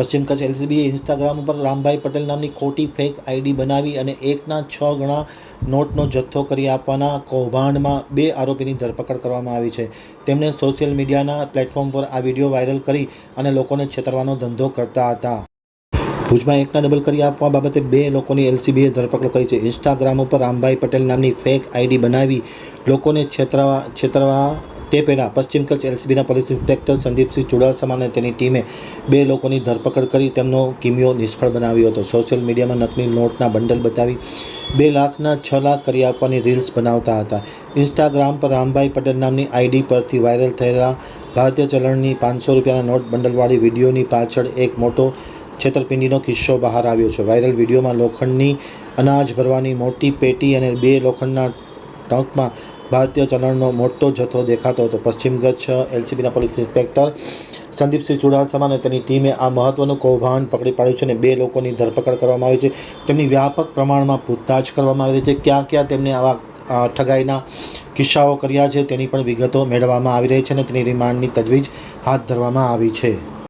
પશ્ચિમ કચ્છ એલસીબીએ ઇન્સ્ટાગ્રામ ઉપર રામભાઈ પટેલ નામની ખોટી ફેક આઈડી બનાવી અને એકના છ ગણા નોટનો જથ્થો કરી આપવાના કૌભાંડમાં બે આરોપીની ધરપકડ કરવામાં આવી છે. તેમણે સોશિયલ મીડિયાના પ્લેટફોર્મ પર આ વીડિયો વાયરલ કરી અને લોકોને છેતરવાનો ધંધો કરતા હતા. ભુજમાં એકના ડબલ કરી આપવા બાબતે બે લોકોની એલસીબીએ ધરપકડ કરી છે. ઇન્સ્ટાગ્રામ ઉપર રામભાઈ પટેલ નામની ફેક આઈડી બનાવી લોકોને છેતરવા છેતરવા તે પહેલાં પશ્ચિમ કચ્છ એલસીબીના પોલીસ ઇન્સ્પેક્ટર સંદીપસિંહ ચુડાસમા અને તેની ટીમે બે લોકોની ધરપકડ કરી તેમનો કિમિયો નિષ્ફળ બનાવ્યો હતો. સોશિયલ મીડિયામાં નકલી નોટના બંડલ બતાવી બે લાખના છ લાખ કરી આપવાની રીલ્સ બનાવતા હતા. ઇન્સ્ટાગ્રામ પર રામભાઈ પટેલ નામની આઈડી પરથી વાયરલ થયેલા ભારતીય ચલણની પાંચસો રૂપિયાના નોટ બંડલવાળી વિડીયોની પાછળ એક મોટો છેતરપિંડીનો કિસ્સો બહાર આવ્યો છે. વાયરલ વિડીયોમાં લોખંડની અનાજ ભરવાની મોટી પેટી અને બે લોખંડના ટંકમાં ભારતીય ચલણનો મોટો જથ્થો દેખાતો હતો. પશ્ચિમ કચ્છ એલસીબીના પોલીસ ઇન્સ્પેક્ટર સંદીપસિંહ ચુડાસમા અને તેની ટીમે આ મહત્વનું કૌભાંડ પકડી પાડ્યું છે અને બે લોકોની ધરપકડ કરવામાં આવી છે. તેમની વ્યાપક પ્રમાણમાં પૂછતાછ કરવામાં આવી રહી છે. ક્યાં ક્યાં તેમને આવા ઠગાઈના કિસ્સાઓ કર્યા છે તેની પણ વિગતો મેળવવામાં આવી રહી છે અને તેની રિમાન્ડની તજવીજ હાથ ધરવામાં આવી છે.